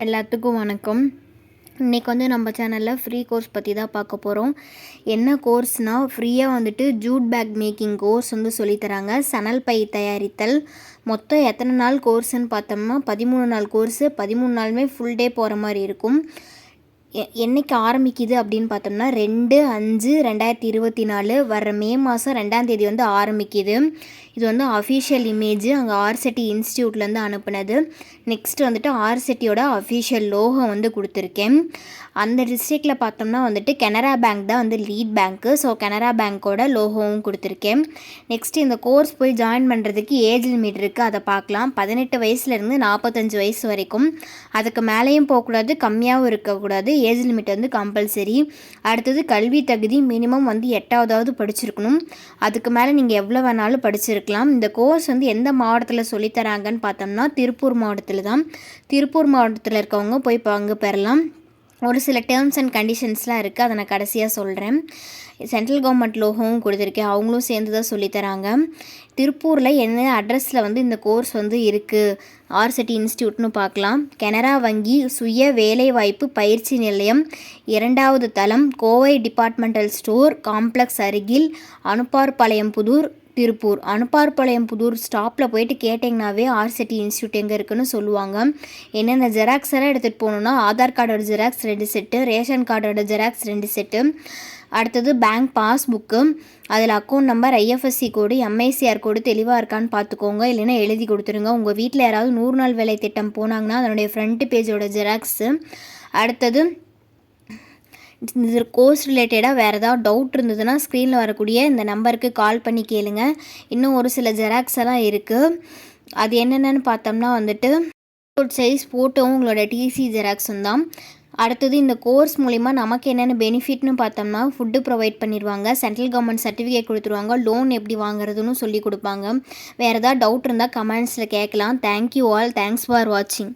எல்லாத்துக்கும் வணக்கம். இன்றைக்கி வந்து நம்ம சேனலில் ஃப்ரீ கோர்ஸ் பற்றி தான் பார்க்க போகிறோம் என்ன கோர்ஸ்னால் ஃப்ரீயாக வந்துட்டு ஜூட் பேக் மேக்கிங் கோர்ஸ் வந்து சொல்லித்தராங்க சணல் பை தயாரித்தல். மொத்தம் எத்தனை நாள் கோர்ஸ்ன்னு பார்த்தோம்னா பதிமூணு நாள் கோர்ஸு பதிமூணு நாளுமே ஃபுல் டே போகிற மாதிரி இருக்கும். எ என்னைக்கு ஆரம்பிக்குது அப்படின்னு பார்த்தோம்னா ரெண்டு அஞ்சு ரெண்டாயிரத்தி இருபத்தி நாலு வர்ற மே மாதம் ரெண்டாம் தேதி வந்து ஆரம்பிக்குது. இது வந்து அஃபீஷியல் இமேஜ் அங்கே ஆர்செட்டி இன்ஸ்டியூட்லேருந்து அனுப்புனது. நெக்ஸ்ட் வந்துட்டு ஆர்செட்டியோட அஃபீஷியல் லோகம் வந்து கொடுத்துருக்கேன். அந்த டிஸ்ட்ரிக்டில் பார்த்தோம்னா வந்துட்டு கெனரா பேங்க் தான் வந்து லீட் பேங்க்கு ஸோ கெனரா பேங்க்கோட லோகோவும் கொடுத்துருக்கேன். நெக்ஸ்ட் இந்த கோர்ஸ் போய் ஜாயின் பண்ணுறதுக்கு ஏஜ் லிமிட் இருக்குது அதை பார்க்கலாம். பதினெட்டு வயசுலேருந்து நாற்பத்தஞ்சு வயசு வரைக்கும். அதுக்கு மேலேயும் போகக்கூடாது கம்மியாகவும் இருக்கக்கூடாது. ஏஜ் லிமிட் வந்து கம்பல்சரி அடுத்தது கல்வி தகுதி மினிமம் வந்து எட்டாவதாவது படிச்சிருக்கணும். அதுக்கு மேலே நீங்கள் எவ்வளோ வேணாலும் படிச்சிருக்கலாம் இந்த கோர்ஸ் வந்து எந்த மாவட்டத்தில் சொல்லித்தராங்கன்னு பார்த்தோம்னா திருப்பூர் மாவட்டத்தில் தான். திருப்பூர் மாவட்டத்தில் இருக்கவங்க போய் பங்கு பெறலாம். ஒரு சில டேர்ம்ஸ் அண்ட் கண்டிஷன்ஸ்லாம் இருக்குது அதை நான் கடைசியாக சொல்கிறேன் சென்ட்ரல் கவர்மெண்ட் லோகமும் கொடுத்துருக்கேன். அவங்களும் சேர்ந்து தான் சொல்லித்தராங்க திருப்பூரில் என்ன அட்ரஸில் வந்து இந்த கோர்ஸ் வந்து இருக்குது ஆர்சிட்டி இன்ஸ்டியூட்னு பார்க்கலாம். கனரா வங்கி சுய வேலைவாய்ப்பு பயிற்சி நிலையம் இரண்டாவது தளம் கோவை டிபார்ட்மெண்டல் ஸ்டோர் காம்ப்ளெக்ஸ் அருகில் அனுப்பார்பாளையம் புதூர் திருப்பூர். அனுப்பார்பாளையம் புதூர் ஸ்டாப்பில் போயிட்டு கேட்டிங்கனாவே ஆர்சிட்டி இன்ஸ்டியூட் எங்கே இருக்குன்னு சொல்லுவாங்க. என்னென்ன ஜெராக்ஸ் எல்லாம் எடுத்துகிட்டு போகணுன்னா ஆதார் கார்டோட ஜெராக்ஸ் ரெண்டு செட்டு ரேஷன் கார்டோட ஜெராக்ஸ் ரெண்டு செட்டு அடுத்தது பேங்க் பாஸ்புக்கு அதில் account number IFSC code MICR code தெளிவாக இருக்கான்னு பார்த்துக்கோங்க இல்லைன்னா எழுதி கொடுத்துருங்க. உங்கள் வீட்டில் யாராவது நூறு நாள் வேலை திட்டம் போனாங்கன்னா அதனுடைய ஃப்ரண்ட் பேஜோட ஜெராக்ஸு அடுத்தது இந்த கோர்ஸ் ரிலேட்டடாக வேறு ஏதாவது டவுட் இருந்ததுன்னா ஸ்க்ரீனில் வரக்கூடிய இந்த நம்பருக்கு கால் பண்ணி கேளுங்க. இன்னும் ஒரு சில ஜெராக்ஸ் எல்லாம் இருக்குது அது என்னென்னு பார்த்தோம்னா வந்துட்டு சைஸ் ஃபோட்டோவும் உங்களோட டிசி ஜெராக்ஸும் தான். அடுத்தது இந்த கோர்ஸ் மூலிமா நமக்கு என்னென்ன பெனிஃபிட்னு பார்த்தோம்னா ஃபுட்டு ப்ரொவைட் பண்ணிடுவாங்க. சென்ட்ரல் கவர்மெண்ட் சர்டிஃபிகேட் கொடுத்துருவாங்க. லோன் எப்படி வாங்குறதுன்னு சொல்லி கொடுப்பாங்க. வேறு ஏதாவது டவுட் இருந்தால் கமெண்ட்ஸில் கேட்கலாம். தேங்க்யூ ஆல் தேங்க்ஸ் ஃபார் வாட்சிங்